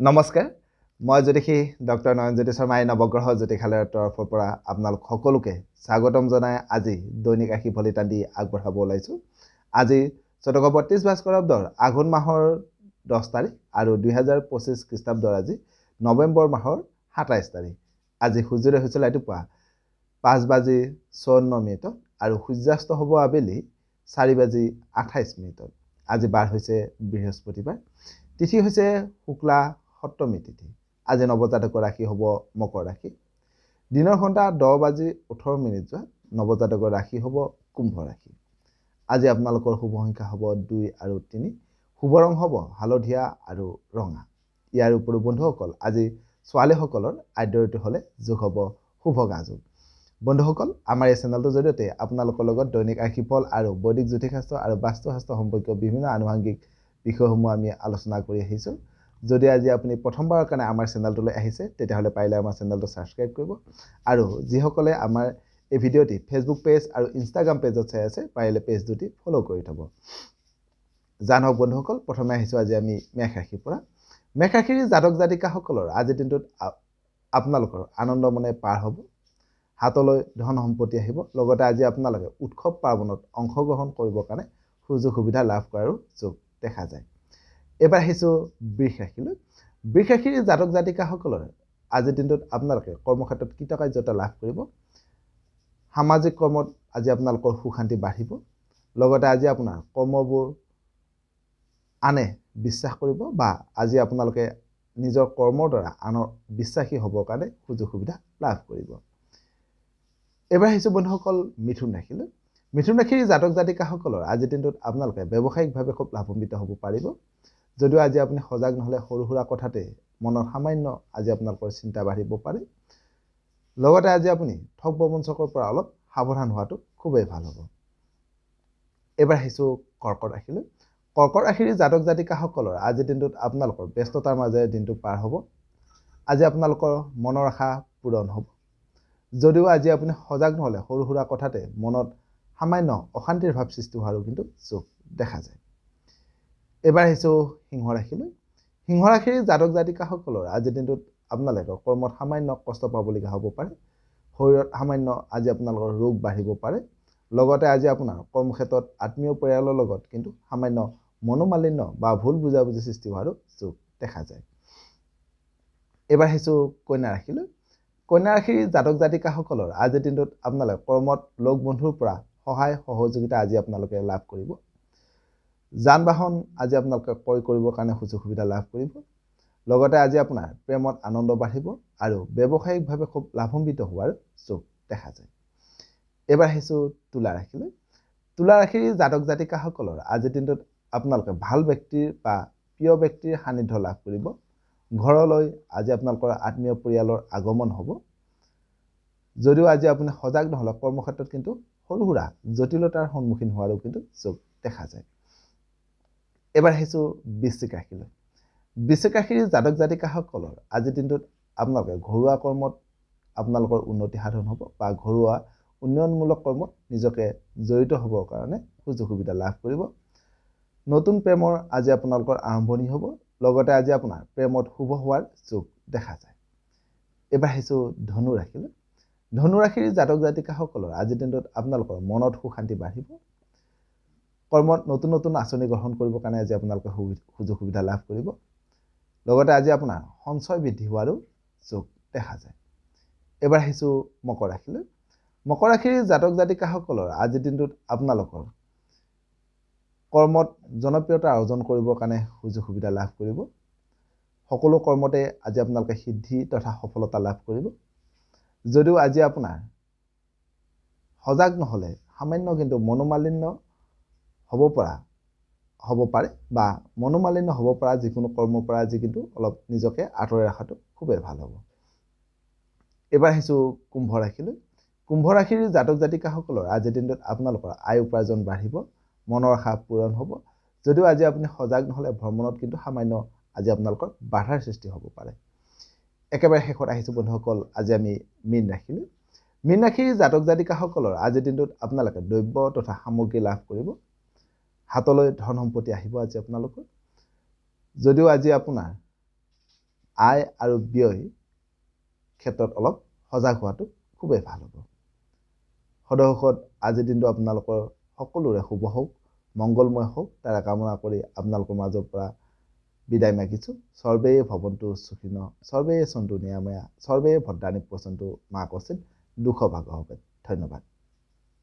নমস্কাৰ, মই জ্যোতিষী ডক্টৰ নয়নজ্যোতি শৰ্মাই নৱগ্ৰহ জ্যোতিষালয়ৰ তৰফৰ পৰা আপোনালোক সকলোকে স্বাগতম জনাই আজি দৈনিক ৰাশি ফলিতান দি আগবঢ়াব ওলাইছোঁ। আজি চৈতক বত্ৰিছ ভাস্কৰাব্দৰ আঘোণ মাহৰ দহ তাৰিখ আৰু দুহেজাৰ পঁচিছ খ্ৰীষ্টাব্দৰ আজি নৱেম্বৰ মাহৰ সাতাইছ তাৰিখ। আজি সূৰ্যোদয় হৈছিল ৰাতিপুৱা পাঁচ বাজি চৌৱন্ন মিনিটত আৰু সূৰ্যাস্ত হ'ব আবেলি চাৰি বাজি আঠাইছ মিনিটত। আজি বাৰ হৈছে বৃহস্পতিবাৰ। তিথি হৈছে শুক্লা সপ্তমী তিথি। আজি নৱজাতকৰ ৰাশি হ'ব মকৰ ৰাশি। দিনৰ ঘণ্টা দহ বাজি ওঠৰ মিনিট যোৱা নৱজাতকৰ ৰাশি হ'ব কুম্ভ ৰাশি। আজি আপোনালোকৰ শুভ সংখ্যা হ'ব দুই আৰু তিনি। শুভ ৰং হ'ব হালধীয়া আৰু ৰঙা। ইয়াৰ উপৰিও বন্ধুসকল আজি ছোৱালীসকলৰ আদ্য ঋতু হ'লে যোগ হ'ব শুভ গা যোগ বন্ধুসকল আমাৰ এই চেনেলটোৰ জৰিয়তে আপোনালোকৰ লগত দৈনিক ৰাশিফল আৰু বৈদিক জ্যোতিষশাস্ত্ৰ আৰু বাস্তুশাস্ত্ৰ সম্পৰ্কীয় বিভিন্ন আনুষংগিক বিষয়সমূহ আমি আলোচনা কৰি আহিছোঁ। যদি আজি আপুনি প্ৰথমবাৰৰ কাৰণে আমাৰ চেনেলটোলৈ আহিছে, তেতিয়াহ'লে পাৰিলে আমাৰ চেনেলটো ছাবস্ক্ৰাইব কৰিব। আৰু যিসকলে আমাৰ এই ভিডিঅ'টি ফেচবুক পেজ আৰু ইনষ্টাগ্ৰাম পেজত চাই আছে, পাৰিলে পেজ দুটি ফ'ল' কৰি থ'ব। জানক বন্ধুসকল, প্ৰথমে আহিছোঁ আজি আমি মেষ ৰাশিৰ পৰা। মেষ ৰাশিৰ জাতক জাতিকাসকলৰ আজিৰ দিনটোত আপোনালোকৰ আনন্দ মনে পাৰ হ'ব, হাতলৈ ধন সম্পত্তি আহিব, লগতে আজি আপোনালোকে উৎসৱ পাৰ্বণত অংশগ্ৰহণ কৰিবৰ কাৰণে সুযোগ সুবিধা লাভ কৰাৰো যোগ দেখা যায়। এইবাৰ আহিছোঁ বৃষ ৰাশিলৈ। বৃষ ৰাশিৰ জাতক জাতিকাসকলৰ আজিৰ দিনটোত আপোনালোকে কৰ্মক্ষেত্ৰত কৃতকাৰ্যতা লাভ কৰিব? সামাজিক কৰ্মত আজি আপোনালোকৰ সুখ শান্তি বাঢ়িব। লগতে আজি আপোনাৰ কৰ্মবোৰ আনে বিশ্বাস কৰিব বা আজি আপোনালোকে নিজৰ কৰ্মৰ দ্বাৰা আনৰ বিশ্বাসী হ'বৰ কাৰণে সুযোগ সুবিধা লাভ কৰিব। এইবাৰ আহিছোঁ বন্ধুসকল মিথুন ৰাশিলৈ। মিথুন ৰাশিৰ জাতক জাতিকাসকলৰ আজিৰ দিনটোত আপোনালোকে ব্যৱসায়িকভাৱে খুব লাভান্বিত হ'ব পাৰিব। যদিও আজি আপুনি সজাগ নহ'লে সৰু সুৰা কথাতে মনত সামান্য আজি আপোনালোকৰ চিন্তা বাঢ়িব পাৰে। লগতে আজি আপুনি ঠগ প্ৰবঞ্চকৰ পৰা অলপ সাৱধান হোৱাটো খুবেই ভাল হ'ব। এইবাৰ আহিছোঁ কৰ্কট ৰাশিলৈ কৰ্কট ৰাশিৰ জাতক জাতিকাসকলৰ আজিৰ দিনটোত আপোনালোকৰ ব্যস্ততাৰ মাজেৰে দিনটো পাৰ হ'ব। আজি আপোনালোকৰ মনৰ আশা পূৰণ হ'ব। যদিও আজি আপুনি সজাগ নহ'লে সৰু সুৰা কথাতে মনত সামান্য অশান্তিৰ ভাৱ সৃষ্টি হোৱাৰো কিন্তু যোগ দেখা যায়। এইবাৰ আহিছোঁ সিংহ ৰাশিলৈ সিংহ ৰাশিৰ জাতক জাতিকাসকলৰ আজিৰ দিনটোত আপোনালোকে কৰ্মত সামান্য কষ্ট পাবলগীয়া হ'ব পাৰে। শৰীৰত সামান্য আজি আপোনালোকৰ ৰোগ বাঢ়িব পাৰে। লগতে আজি আপোনাৰ কৰ্মক্ষেত্ৰত আত্মীয় পৰিয়ালৰ লগত কিন্তু সামান্য মনোমালিন্য বা ভুল বুজাবুজি সৃষ্টি হোৱাৰো যোগ দেখা যায়। এইবাৰ আহিছোঁ কন্যা ৰাশিলৈ। কন্যা ৰাশিৰ জাতক জাতিকাসকলৰ আজিৰ দিনটোত আপোনালোকে কৰ্মত লগ বন্ধুৰ পৰা সহায় সহযোগিতা আজি আপোনালোকে লাভ কৰিব। যান বাহন আজি আপোনালোকে ক্ৰয় কৰিবৰ কাৰণে সুযোগ সুবিধা লাভ কৰিব। লগতে আজি আপোনাৰ প্ৰেমত আনন্দ বাঢ়িব আৰু ব্যৱসায়িকভাৱে খুব লাভান্বিত হোৱাৰ যোগ দেখা যায়। এইবাৰ আহিছোঁ তুলা ৰাশিলৈ। তুলা ৰাশিৰ জাতক জাতিকাসকলৰ আজিৰ দিনটোত আপোনালোকে ভাল ব্যক্তিৰ বা প্ৰিয় ব্যক্তিৰ সান্নিধ্য লাভ কৰিব। ঘৰলৈ আজি আপোনালোকৰ আত্মীয় পৰিয়ালৰ আগমন হ'ব। যদিও আজি আপুনি সজাগ নহ'লে কৰ্মক্ষেত্ৰত কিন্তু সৰু সুৰা জটিলতাৰ সন্মুখীন হোৱাৰো কিন্তু যোগ দেখা যায়। এইবাৰ আহিছোঁ বৃশ্চিক ৰাশিলৈ বৃশ্চিক ৰাশিৰ জাতক জাতিকাসকলৰ আজিৰ দিনটোত আপোনালোকে ঘৰুৱা কৰ্মত আপোনালোকৰ উন্নতি সাধন হ'ব বা ঘৰুৱা উন্নয়নমূলক কৰ্মত নিজকে জড়িত হ'বৰ কাৰণে সুযোগ সুবিধা লাভ কৰিব। নতুন প্ৰেমৰ আজি আপোনালোকৰ আৰম্ভণি হ'ব লগতে আজি আপোনাৰ প্ৰেমত শুভ হোৱাৰ যোগ দেখা যায়। এইবাৰ আহিছোঁ ধনু ৰাশিলৈ ধনু ৰাশিৰ জাতক জাতিকাসকলৰ আজিৰ দিনটোত আপোনালোকৰ মনত সুখ শান্তি বাঢ়িব কৰ্মত নতুন নতুন আঁচনি গ্ৰহণ কৰিবৰ কাৰণে আজি আপোনালোকে সুযোগ সুবিধা লাভ কৰিব। লগতে আজি আপোনাৰ সঞ্চয় বৃদ্ধি হোৱাৰো যোগ দেখা যায়। এইবাৰ আহিছোঁ মকৰ ৰাশিলৈ। মকৰ ৰাশিৰ জাতক জাতিকাসকলৰ আজিৰ দিনটোত আপোনালোকৰ কৰ্মত জনপ্ৰিয়তা অৰ্জন কৰিবৰ কাৰণে সুযোগ সুবিধা লাভ কৰিব। সকলো কৰ্মতে আজি আপোনালোকে সিদ্ধি তথা সফলতা লাভ কৰিব। যদিও আজি আপোনাৰ সজাগ নহ'লে সামান্য কিন্তু মনোমালিন্য হ'ব পৰা হ'ব পাৰে বা মনোমালিন্য হ'ব পৰা যিকোনো কৰ্মৰ পৰা আজি কিন্তু অলপ নিজকে আঁতৰাই ৰখাটো খুবেই ভাল হ'ব। এইবাৰ আহিছোঁ কুম্ভ ৰাশিলৈ। কুম্ভ ৰাশিৰ জাতক জাতিকাসকলৰ আজিৰ দিনটোত আপোনালোকৰ আয় উপাৰ্জন বাঢ়িব মনৰ আশা পূৰণ হ'ব। যদিও আজি আপুনি সজাগ নহ'লে ভ্ৰমণত কিন্তু সামান্য আজি আপোনালোকৰ বাধাৰ সৃষ্টি হ'ব পাৰে। একেবাৰে শেষত আহিছোঁ বন্ধুসকল আজি আমি মীন ৰাশিলৈ। মীন ৰাশিৰ জাতক জাতিকাসকলৰ আজিৰ দিনটোত আপোনালোকে দ্ৰব্য তথা সামগ্ৰী লাভ কৰিব হাতলৈ ধন সম্পত্তি আহিব আজি আপোনালোকৰ। যদিও আজি আপোনাৰ আয় আৰু ব্যয় ক্ষেত্ৰত অলপ সজাগ হোৱাটো খুবেই ভাল হ'ব। সদশেষত আজিৰ দিনটো আপোনালোকৰ সকলোৰে শুভ হওক মংগলময় হওক তাৰে কামনা কৰি আপোনালোকৰ মাজৰ পৰা বিদায় মাগিছোঁ। সৰ্বে ভৱন্তু সুখীন সৰ্বে চন্তু নিৰাময়া সৰ্বে ভদ্ৰাণী পচন্তু মা কচিত দুখ ভাগ হবে ধন্যবাদ।